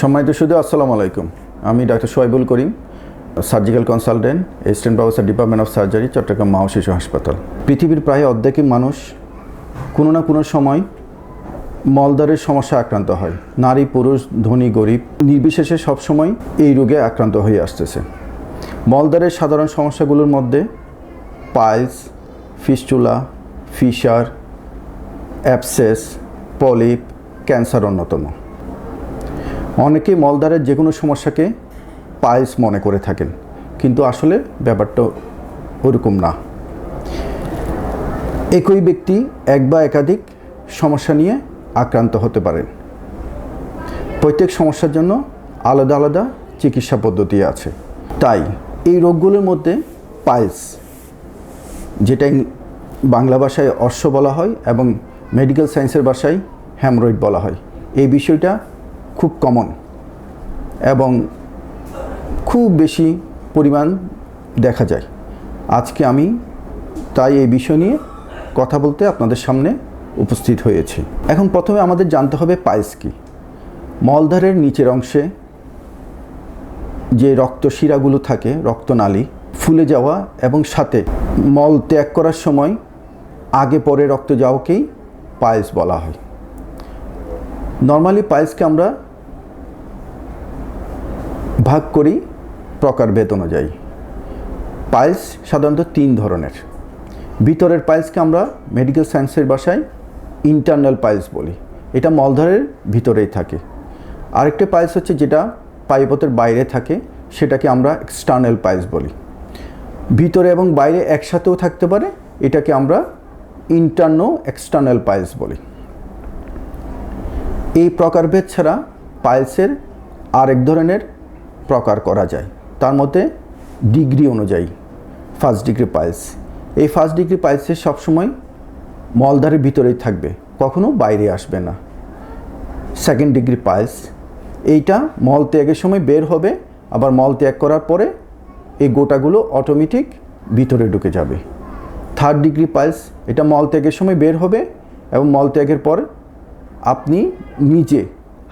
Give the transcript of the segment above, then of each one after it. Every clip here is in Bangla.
সম্মানিত শুধু আসসালামু আলাইকুম। আমি doctor Soyaibul Karim, surgical consultant assistant professor department of surgery Chattogram মা শিশু হাসপাতাল। পৃথিবীর প্রায় অর্ধেকই মানুষ কোনো না কোনো সময় মলদারের সমস্যা আক্রান্ত হয়। নারী, পুরুষ, ধনী, গরিব নির্বিশেষে সবসময় এই রোগে আক্রান্ত হয়ে আসতেছে। মলদারের সাধারণ সমস্যাগুলোর মধ্যে piles, fistula, fissure abscess polyp, cancer অন্যতম। অনেকে মলদারের যে কোনো সমস্যাকে পাইলস মনে করে থাকেন। কিন্তু আসলে ব্যাপারটা ওরকম না। একই ব্যক্তি এক বা একাধিক সমস্যা নিয়ে আক্রান্ত হতে পারেন। প্রত্যেক সমস্যার জন্য আলাদা আলাদা চিকিৎসা পদ্ধতি আছে। তাই এই রোগগুলোর মধ্যে পাইলস যেটা বাংলা ভাষায় অশ্ব বলা হয় এবং মেডিকেল সায়েন্সের ভাষায় হ্যামরয়েড বলা হয়, এই বিষয়টা খুব কমন এবং খুব বেশি পরিমাণ দেখা যায়। আজকে আমি তাই এই বিষয় নিয়ে কথা বলতে আপনাদের সামনে উপস্থিত হয়েছি। এখন প্রথমে আমাদের জানতে হবে পায়েস কি। মলদ্বারের নিচের অংশে যে রক্তশিরাগুলো থাকে রক্তনালী ফুলে যাওয়া এবং সাথে মল ত্যাগ করার সময় আগে পরে রক্ত যাওয়াকেই পায়েস বলা হয়। নর্মালি পায়েসকে আমরা ভাগ করি প্রকারভেদ অনুযায়ী। পায়েস সাধারণত তিন ধরনের। ভিতরের পায়েসকে আমরা মেডিকেল সায়েন্সের ভাষায় ইন্টারনাল পায়েস বলি। এটা মলধারের ভিতরেই থাকে। আরেকটা পায়েস হচ্ছে যেটা পাইপথের বাইরে থাকে, সেটাকে আমরা এক্সটার্নাল পায়েস বলি। ভিতরে এবং বাইরে একসাথেও থাকতে পারে, এটাকে আমরা ইন্টারনো এক্সটার্নাল পায়েস বলি। এই প্রকারভেদ ছাড়া পাইলসের আরেক ধরনের প্রকার করা যায়। তার মধ্যে ডিগ্রি অনুযায়ী ফার্স্ট ডিগ্রি পাইলস এই ফার্স্ট ডিগ্রি পাইলসের সবসময় মলদারের ভিতরেই থাকবে, কখনো বাইরে আসবে না। সেকেন্ড ডিগ্রি পাইলস এইটা মল ত্যাগের সময় বের হবে, আবার মল ত্যাগ করার পরে এই গোটাগুলো অটোমেটিক ভিতরে ঢুকে যাবে। থার্ড ডিগ্রি পাইলস এটা মল ত্যাগের সময় বের হবে এবং মল ত্যাগের পর আপনি নিজে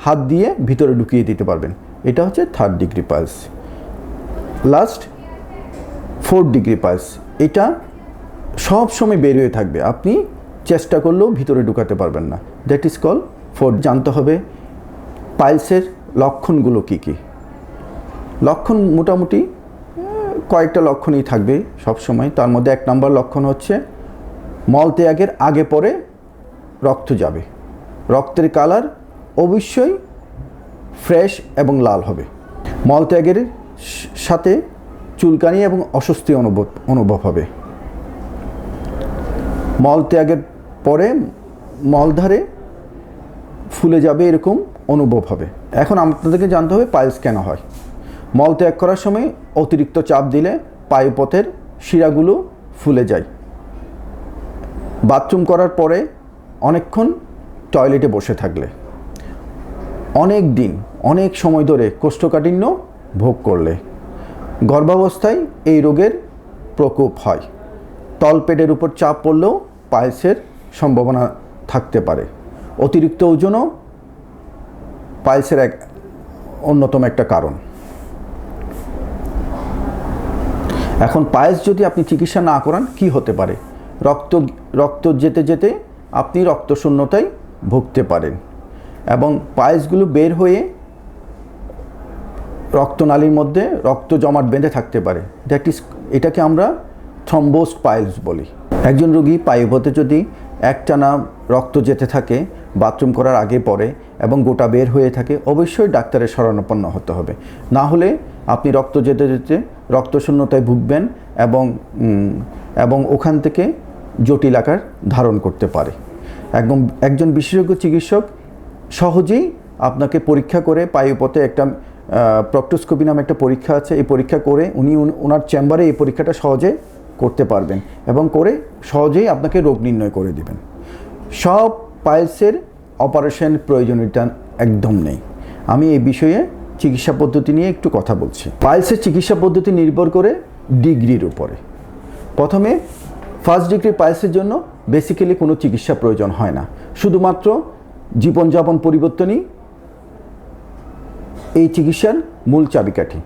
হাত দিয়ে ভিতরে ঢুকিয়ে দিতে পারবেন। এটা হচ্ছে third degree piles last fourth degree piles এটা সব সময় বের হয়ে থাকবে। আপনি চেষ্টা করলেও ভিতরে ঢুকাতে পারবেন না। দ্যাট ইজ কল ফোর্থ জানতে হবে পাইলসের লক্ষণগুলো কী কী। লক্ষণ মোটামুটি কয়েকটা লক্ষণই থাকবে সব সময়। তার মধ্যে এক নম্বর লক্ষণ হচ্ছে, মল ত্যাগের আগে পরে রক্ত যাবে। রক্তের কালার অবশ্যই ফ্রেশ এবং লাল হবে। মল ত্যাগের সাথে চুলকানি এবং অস্বস্তি অনুভব অনুভব হবে। মল ত্যাগের পরে মলধারে ফুলে যাবে এরকম অনুভব হবে। এখন আপনাদেরকে জানতে হবে পাইলস কেন হয়। মল ত্যাগ করার সময় অতিরিক্ত চাপ দিলে পায়ুপথের শিরাগুলো ফুলে যায়। বাথরুম করার পরে অনেকক্ষণ টয়লেটে বসে থাকলে। অনেক দিন, অনেক সময় ধরে কোষ্ঠকাঠিন্য ভোগ করলে। গর্ভাবস্থায় এই রোগের প্রকোপ হয়। তলপেটের উপর চাপ পড়লেও পায়েসের সম্ভাবনা থাকতে পারে। অতিরিক্ত ওজনও পায়েসের এক অন্যতম একটা কারণ। এখন পায়েস যদি আপনি চিকিৎসা না করান, কি হতে পারে? রক্ত রক্ত যেতে যেতে আপনি রক্তশূন্যতায় ভুগতে পারেন। এবং পায়েসগুলো বের হয়ে রক্তনালীর মধ্যে রক্ত জমাট বেঁধে থাকতে পারে। দ্যাট ইজ এটাকে আমরা থ্রম্বোস্ট পাইলস বলি। একজন রোগী পায়ুপথে যদি একটানা রক্ত যেতে থাকে, বাথরুম করার আগে পরে এবং গোটা বের হয়ে থাকে, অবশ্যই ডাক্তারের শরণাপন্ন হতে হবে। না হলে আপনি রক্ত যেতে যেতে রক্তশূন্যতায় ভুগবেন এবং এবং ওখান থেকে জটিল আকার ধারণ করতে পারে। একদম, একজন বিশেষজ্ঞ চিকিৎসক সহজেই আপনাকে পরীক্ষা করে পায়ুপথে একটা প্রক্টোস্কোপি নামে একটা পরীক্ষা আছে। এই পরীক্ষা করে উনি ওনার চেম্বারে এই পরীক্ষাটা সহজে করতে পারবেন এবং করে সহজেই আপনাকে রোগ নির্ণয় করে দিবেন। সব পাইলসের অপারেশন প্রয়োজনীয়তা একদম নেই। আমি এই বিষয়ে চিকিৎসা পদ্ধতি নিয়ে একটু কথা বলছি। পাইলসের চিকিৎসা পদ্ধতি নির্ভর করে ডিগ্রির উপরে। প্রথমে ফার্স্ট ডিগ্রি পাইলসের জন্য বেসিক্যালি কোনো চিকিৎসা প্রয়োজন হয় না। শুধুমাত্র জীবনযাপন পরিবর্তনই এই চিকিৎসার মূল চাবিকাঠি।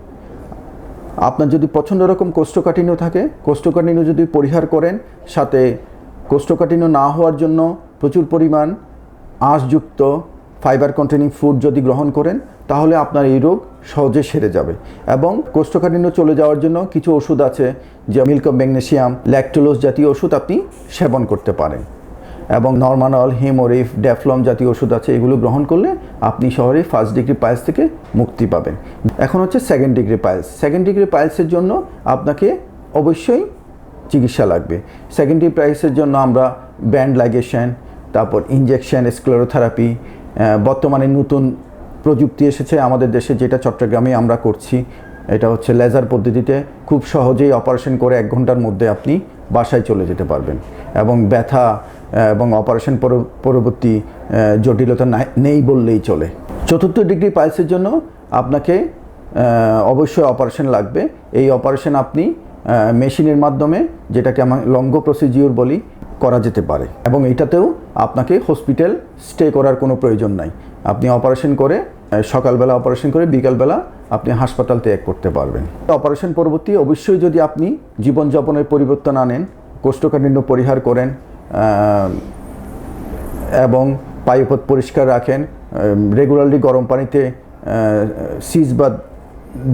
আপনার যদি পছন্দ রকম কোষ্ঠকাঠিন্য থাকে, কোষ্ঠকাঠিন্য যদি পরিহার করেন, সাথে কোষ্ঠকাঠিন্য না হওয়ার জন্য প্রচুর পরিমাণ আঁশযুক্ত ফাইবার কন্টেনিং ফুড যদি গ্রহণ করেন, তাহলে আপনার এই রোগ সহজে সেরে যাবে। এবং কোষ্ঠকাঠিন্য চলে যাওয়ার জন্য কিছু ওষুধ আছে যে মিল্ক ম্যাগনেশিয়াম ল্যাকটোলোজ জাতীয় ওষুধ আপনি সেবন করতে পারেন। এবং নর্মানল হেমোরিফ ড্যাফলম জাতীয় ওষুধ আছে, এগুলো গ্রহণ করলে আপনি শহরে ফার্স্ট ডিগ্রি পাইলস থেকে মুক্তি পাবেন। এখন হচ্ছে second degree piles second degree পাইলসের জন্য আপনাকে অবশ্যই চিকিৎসা লাগবে। সেকেন্ড ডিগ্রি পাইলসের জন্য আমরা ব্যান্ড লাইগেশন তারপর ইনজেকশন স্ক্লেরোথেরাপি বর্তমানে নতুন প্রযুক্তি এসেছে আমাদের দেশে, যেটা চট্টগ্রামে আমরা করছি। এটা হচ্ছে লেজার পদ্ধতিতে খুব সহজেই অপারেশন করে এক ঘণ্টার মধ্যে আপনি বাসায় চলে যেতে পারবেন। এবং ব্যথা এবং অপারেশন পর- পরবর্তী জটিলতা নাই- নেই বললেই চলে। চতুর্থ ডিগ্রি পাইলসের জন্য আপনাকে অবশ্যই অপারেশন লাগবে। এই অপারেশন আপনি মেশিনের মাধ্যমে যেটাকে আমরা লঙ্গ প্রসিজিওর বলি, করা যেতে পারে। এবং এটাতেও আপনাকে হসপিটাল স্টে করার কোনো প্রয়োজন নাই। আপনি অপারেশন করে সকালবেলা অপারেশন করে, বিকালবেলা আপনি হাসপাতাল ত্যাগ করতে পারবেন। অপারেশন পরবর্তী, অবশ্যই যদি আপনি জীবনযাপনের পরিবর্তন আনেন, কোষ্ঠকাঠিন্য পরিহার করেন এবং পায়ুপথ পরিষ্কার রাখেন রেগুলারলি গরম পানিতে সিজ বা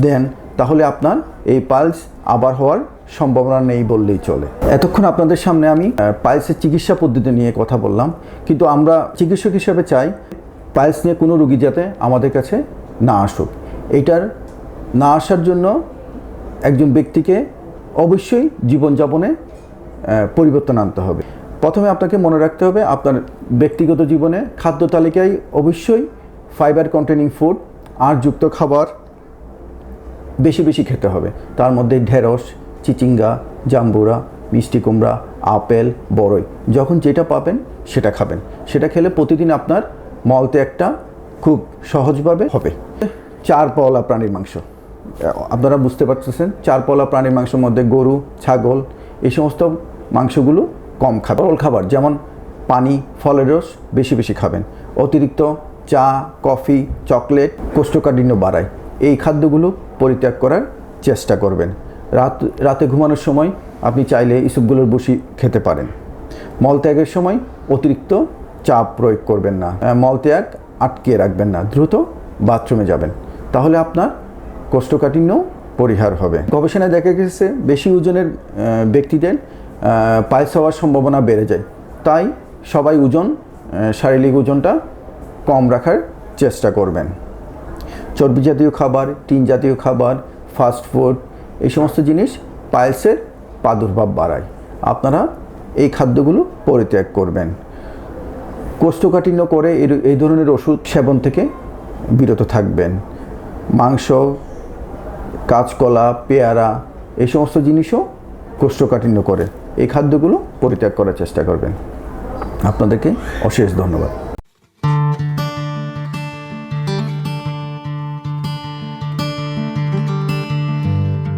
দেন, তাহলে আপনার এই পালস আবার হওয়ার সম্ভাবনা নেই বললেই চলে। এতক্ষণ আপনাদের সামনে আমি পালসের চিকিৎসা পদ্ধতি নিয়ে কথা বললাম, কিন্তু আমরা চিকিৎসক হিসেবে চাই পালস নিয়ে কোনো রুগী যাতে আমাদের কাছে না আসুক। এটার না আসার জন্য একজন ব্যক্তিকে অবশ্যই জীবনযাপনে পরিবর্তন আনতে হবে। প্রথমে আপনাকে মনে রাখতে হবে, আপনার ব্যক্তিগত জীবনে খাদ্য তালিকায় অবশ্যই ফাইবার কন্টেনিং ফুড আঁশযুক্ত খাবার বেশি বেশি খেতে হবে। তার মধ্যে ঢেঁড়স, চিচিঙ্গা, জাম্বুরা, মিষ্টি কুমড়া, আপেল, বড়ই, যখন যেটা পাবেন সেটা খাবেন। সেটা খেলে প্রতিদিন আপনার মলতে একটা খুব সহজভাবে হবে। চার পাওলা প্রাণীর মাংস। আপনারা বুঝতে পারতেছেন, চার পাওলা প্রাণীর মাংসের মধ্যে গরু, ছাগল, এই সমস্ত মাংসগুলো কম খাবার তরল খাবার, যেমন পানি, ফলের রস, বেশি বেশি খাবেন। অতিরিক্ত চা, কফি, চকলেট, কোষ্ঠকাঠিন্য বাড়ায়। এই খাদ্যগুলো পরিত্যাগ করার চেষ্টা করবেন। রাত, রাতে ঘুমানোর সময় আপনি চাইলে ইসবগুলোর বসি খেতে পারেন। মলত্যাগের সময় অতিরিক্ত চাপ প্রয়োগ করবেন না। মলত্যাগ আটকে রাখবেন না। দ্রুত বাথরুমে যাবেন। তাহলে আপনার কোষ্ঠকাঠিন্য পরিহার হবে। গবেষণায় দেখা গেছে বেশি ওজনের ব্যক্তিদের পাইলস হওয়ার সম্ভাবনা বেড়ে যায়। তাই সবাই ওজন শারীরিক ওজনটা কম রাখার চেষ্টা করবেন। চর্বি জাতীয় খাবার, টিন জাতীয় খাবার, ফাস্ট ফুড, এই সমস্ত জিনিস পাইলসের প্রাদুর্ভাব বাড়ায়। আপনারা এই খাদ্যগুলো পরিত্যাগ করবেন। কোষ্ঠকাঠিন্য করে এই ধরনের ওষুধ সেবন থেকে বিরত থাকবেন। মাংস, কাঁচকলা, পেয়ারা, এই সমস্ত জিনিসও কোষ্ঠকাঠিন্য করে। এই খাদ্যগুলো পরিত্যাগ করার চেষ্টা করবেন। আপনাদেরকে অশেষ ধন্যবাদ।